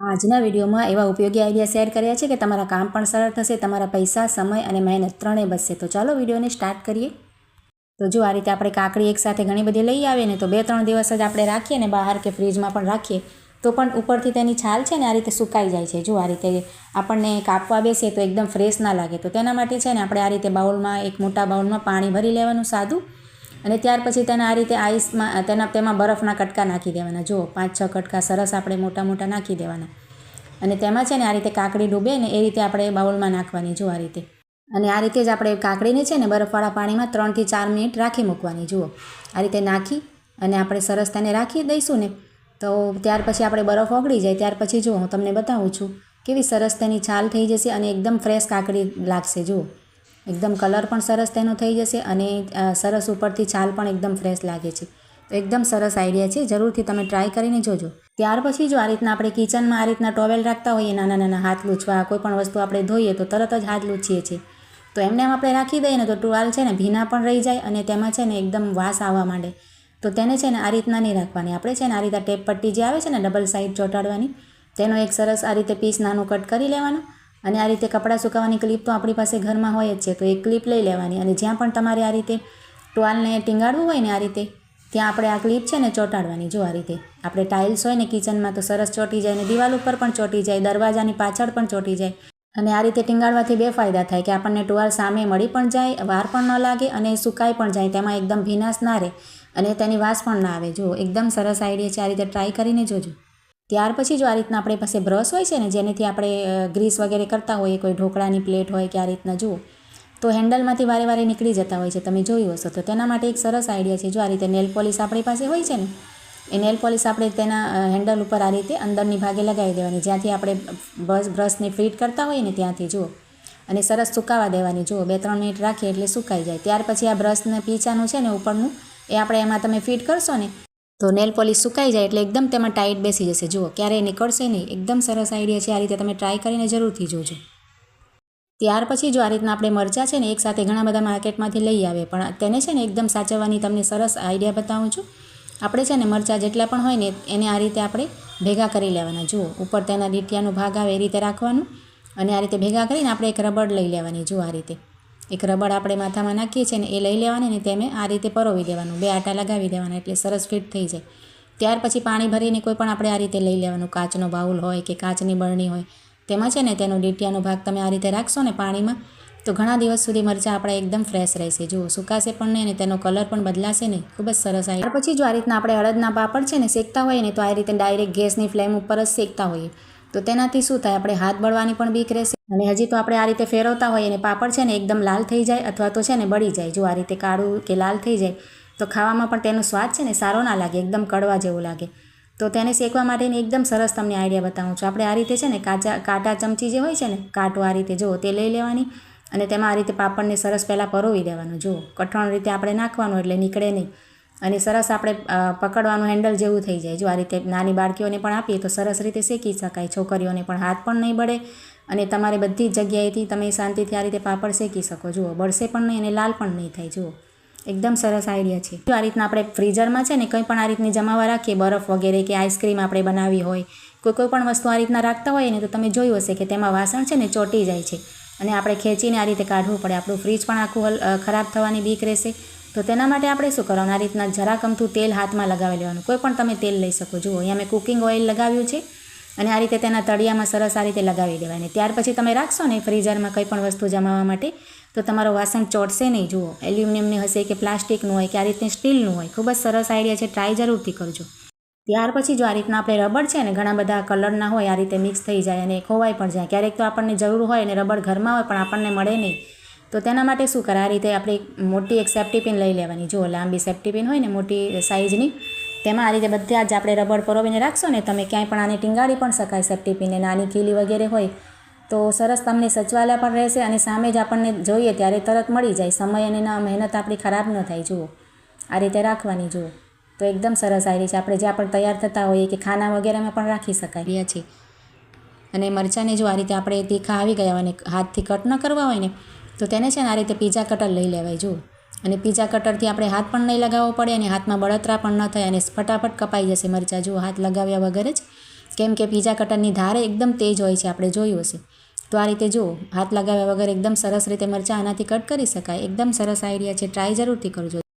આજના વિડીયોમાં એવા ઉપયોગી આઈડિયા શેર કર્યા છે કે તમારા કામ પણ સરળ થશે, તમારા પૈસા, સમય અને મહેનત ત્રણેય બચશે. તો ચાલો વિડીયોને સ્ટાર્ટ કરીએ. તો જો આ રીતે આપણે કાકડી એકસાથે ઘણી બધી લઈ આવીએ ને તો બે ત્રણ દિવસ જ આપણે રાખીએ ને બહાર કે ફ્રીજમાં પણ રાખીએ, તો પણ ઉપરથી તેની છાલ છે ને આ રીતે સુકાઈ જાય છે. જો આ રીતે આપણને કાપવા બેસીએ તો એકદમ ફ્રેશ ના લાગે. તો તેના માટે છે ને આપણે આ રીતે બાઉલમાં, એક મોટા બાઉલમાં પાણી ભરી લેવાનું સાદું અને ત્યાર પછી તેને આ રીતે આઈસમાં તેના, તેમાં બરફના કટકા નાખી દેવાના. જો પાંચ, છ કટકા સરસ આપણે મોટા મોટા નાખી દેવાના. અને તેમાં છે ને આ રીતે કાકડી ડૂબે ને એ રીતે આપણે બાઉલમાં નાખવાની જો આ રીતે. અને આ રીતે જ આપણે કાકડીને છે ને બરફવાળા પાણીમાં ત્રણથી ચાર મિનિટ રાખી મૂકવાની, જુઓ. આ રીતે નાખી અને આપણે સરસ તેને રાખી દઈશું ને, તો ત્યાર પછી આપણે બરફ ઓગળી જાય. ત્યાર પછી જુઓ, હું તમને બતાવું છું કેવી સરસ તેની છાલ થઈ જશે અને એકદમ ફ્રેશ કાકડી લાગશે, જુઓ. એકદમ કલર પણ સરસ તેનો થઈ જશે અને સરસ ઉપરથી છાલ પણ એકદમ ફ્રેશ લાગે છે. તો એકદમ સરસ આઈડિયા છે, જરૂરથી તમે ટ્રાય કરીને જોજો. ત્યાર પછી જો આ રીતના આપણે કિચનમાં આ રીતના ટોવેલ રાખતા હોઈએ, નાના નાના હાથ લૂછવા, કોઈ પણ વસ્તુ આપણે ધોઈએ, તો તરત જ હાથ લૂછીએ છીએ. તો એમને એમ આપણે રાખી દઈએ ને, તો ટુવાલ છે ને, ભીના પણ રહી જાય અને તેમાં છે ને એકદમ વાસ આવવા માંડે. તો તેને છે ને આ રીતના નહીં રાખવાની. આપણે છે ને આ રીતે ટેપ પટ્ટી જે આવે છે ને, ડબલ સાઈડ ચોંટાડવાની, તેનો એક સરસ આ રીતે પીસ નાનું કટ કરી લેવાનું. અને આ રીતે કપડાં સુકાવવાની ક્લિપ તો આપણી પાસે ઘરમાં હોય જ છે, તો એ ક્લિપ લઈ લેવાની અને જ્યાં પણ તમારે આ રીતે ટુવાલને ટીંગાડવું હોય ને આ રીતે, ત્યાં આપણે આ ક્લિપ છે ને ચોંટાડવાની. જો આ રીતે આપણે ટાઇલ્સ હોય ને કિચનમાં તો સરસ ચોંટી જાય ને દિવાલ ઉપર પણ ચોંટી જાય, દરવાજાની પાછળ પણ ચોંટી જાય અને આ રીતે ટીંગાડવાથી બે ફાયદા થાય કે આપણને ટુવાલ સામે મળી પણ જાય, વાર પણ ન લાગે અને સુકાઈ પણ જાય, તેમાં એકદમ ભીનાશ ના રહે અને તેની વાસ પણ ના આવે. જો એકદમ સરસ આઈડિયા છે, આ રીતે ટ્રાય કરીને જોજો. ત્યાર પછી જો આ રીતના આપણી પાસે બ્રશ હોય છે ને, જેનેથી આપણે ગ્રીસ વગેરે કરતા હોઈએ, કોઈ ઢોકળાની પ્લેટ હોય કે આ રીતના જુઓ, તો હેન્ડલમાંથી વારે વારે નીકળી જતા હોય છે. તમે જોયું હશો. તો તેના માટે એક સરસ આઈડિયા છે. જો આ રીતે નેલ પોલિશ આપણી પાસે હોય છે ને, એ નેલ પોલિશ આપણે તેના હેન્ડલ ઉપર આ રીતે અંદરની ભાગે લગાવી દેવાની. જ્યાંથી આપણે બ્રશ, બ્રશને ફિટ કરતા હોઈએ ને, ત્યાંથી જુઓ. અને સરસ સુકાવા દેવાની. જુઓ બે ત્રણ મિનિટ રાખીએ એટલે સુકાઈ જાય. ત્યાર પછી આ બ્રશને પીછાનું છે ને, ઉપરનું, એ આપણે એમાં તમે ફિટ કરશો ને તો નેલ પોલિશ સુકાઈ જાય એટલે એકદમ તેમાં ટાઈટ બેસી જશે. જુઓ, ક્યારેય નીકળશે નહીં. એકદમ સરસ આઈડિયા છે. આ રીતે તમે ટ્રાય કરીને જરૂરથી જોજો. ત્યાર પછી જો આ રીતના આપણે મરચાં છે ને, એક સાથે ઘણા બધા માર્કેટમાંથી લઈ આવે. પણ તેને છે ને, એકદમ સાચવવાની તમને સરસ આઈડિયા બતાવું છું. આપણે છે ને, મરચાં જેટલા પણ હોય ને, એને આ રીતે આપણે ભેગા કરી લેવાના. જુઓ, ઉપર તેના ડીટિયાનો ભાગ આવે એ રીતે રાખવાનું. અને આ રીતે ભેગા કરીને આપણે એક રબડ લઈ લેવાની. જુઓ આ રીતે. એક રબડ આપણે માથામાં નાખીએ છીએ ને એ લઈ લેવાની ને તેને આ રીતે પરોવી દેવાનું. બે આટા લગાવી દેવાના એટલે સરસ ફિટ થઈ જાય. ત્યાર પછી પાણી ભરીને કોઈ પણ આપણે આ રીતે લઈ લેવાનું. કાચનો બાઉલ હોય કે કાચની બરણી હોય તેમાં છે ને તેનો ડીટિયાનો ભાગ તમે આ રીતે રાખશો ને પાણીમાં તો ઘણા દિવસ સુધી મરચાં આપણા એકદમ ફ્રેશ રહેશે. જુઓ, સુકાશે પણ નહીં અને તેનો કલર પણ બદલાશે નહીં. ખૂબ જ સરસ આવે પછી જો આ રીતના આપણે અડદના પાપડ છે ને શેકતા હોઈએ ને તો આ રીતે ડાયરેક્ટ ગેસની ફ્લેમ ઉપર જ શેકતા હોઈએ. તો તેનાથી શું થાય? આપણે હાથ બળવાની પણ બીક રહેશે. અને હજી તો આપણે આ રીતે ફેરવતા હોઈએ અને પાપડ છે ને એકદમ લાલ થઈ જાય અથવા તો છે ને બળી જાય. જો આ રીતે કાળું કે લાલ થઈ જાય, તો ખાવામાં પણ તેનો સ્વાદ છે ને સારો ના લાગે, એકદમ કડવા જેવું લાગે. તો તેને શેકવા માટેની એકદમ સરસ તમને આઈડિયા બતાવું છું. આપણે આ રીતે છે ને કાચા, કાંટા ચમચી જે હોય છે ને, કાંટો આ રીતે જુઓ, તે લઈ લેવાની અને તેમાં આ રીતે પાપડને સરસ પહેલાં પરોવી દેવાનું. જુઓ, કઠણ રીતે આપણે નાખવાનું એટલે નીકળે નહીં. અને સરસ આપણે પકડવાનું હેન્ડલ જેવું થઈ જાય. જો આ રીતે નાની બાળકીઓને પણ આપીએ તો સરસ રીતે શેકી શકાય. છોકરીઓને પણ હાથ પણ નહીં બળે અને તમારે બધી જગ્યાએથી તમે શાંતિથી આ રીતે પાપડ શેકી શકો. જુઓ, બળશે પણ નહીં અને લાલ પણ નહીં થાય. જુઓ, એકદમ સરસ આઈડિયા છે. જો આ રીતના આપણે ફ્રીઝરમાં છે ને કંઈ પણ આ રીતની જમાવા રાખીએ, બરફ વગેરે કે આઈસ્ક્રીમ આપણે બનાવી હોય, કોઈ કોઈ પણ વસ્તુ આ રીતના રાખતા હોય ને તો તમે જોયું હશે કે તેમાં વાસણ છે ને ચોંટી જાય છે. અને આપણે ખેંચીને આ રીતે કાઢવું પડે. આપણું ફ્રીજ પણ આખું ખરાબ થવાની બીક રહેશે. તો તેના માટે આપણે શું કરવાનું? આ રીતના જરાક અમથું તેલ હાથમાં લગાવી લેવાનું. કોઈ પણ તમે તેલ લઈ શકો. જુઓ, અહીંયા મેં કુકિંગ ઓઇલ લગાવ્યું છે અને આ રીતે તેના તળિયામાં સરસ આ રીતે લગાવી દેવાય ને ત્યાર પછી તમે રાખશો ને ફ્રીઝરમાં કંઈ પણ વસ્તુ જમાવવા માટે, તો તમારો વાસણ ચોટશે નહીં. જુઓ, એલ્યુમિનિયમની હશે કે પ્લાસ્ટિકનું હોય કે આ રીતે સ્ટીલનું હોય, ખૂબ જ સરસ આઈડિયા છે. ટ્રાય જરૂરથી કરજો. ત્યાર પછી જો આ રીતના આપણે રબડ છે ને, ઘણા બધા કલરના હોય, આ રીતે મિક્સ થઈ જાય અને ખોવાઈ પણ જાય. ક્યારેક તો આપણને જરૂર હોય ને રબડ ઘરમાં હોય પણ આપણને મળે નહીં. તો તેના માટે શું કરે? આ રીતે આપણે મોટી એક સેફ્ટી પિન લઈ લેવાની. જો લાંબી સેફ્ટી પિન હોય ને મોટી સાઇઝની તેમાં આ રીતે બધા જ આપણે રબડ પરોવીને રાખશો ને, તમે ક્યાંય પણ આને ટીંગાડી પણ શકાય સેફ્ટી પિનને નાની કીલી વગેરે હોય તો સરસ તમને સચવાલય પણ રહેશે અને સામે જ આપણને જોઈએ ત્યારે તરત મળી જાય. સમય અને મહેનત આપણી ખરાબ ન થાય. જુઓ, આ રીતે રાખવાની, જુઓ. તો એકદમ સરસ આવી છે આપણે જ્યાં પણ તૈયાર થતા હોઈએ કે ખાના વગેરેમાં પણ રાખી શકાય. રહ્યા છે. અને મરચાંને જો આ રીતે આપણે તીખા આવી ગયા હોય અને હાથથી કટ ન કરવા હોય ને તો તેને છે ને આ રીતે પીઝા કટર લઈ લેવાય, જુઓ. અને પીઝા કટરથી આપણે હાથ પણ નહીં લગાવવો પડે અને હાથમાં બળતરા પણ ન થાય અને ફટાફટ કપાઈ જશે મરચાં. જુઓ, હાથ લગાવ્યા વગર જ. કેમ કે પીઝા કટરની ધારે એકદમ તેજ હોય છે, આપણે જોયું હશે. તો આ રીતે જુઓ, હાથ લગાવ્યા વગર એકદમ સરસ રીતે મરચાં આનાથી કટ કરી શકાય. એકદમ સરસ આઈડિયા છે, ટ્રાય જરૂરથી કરજો.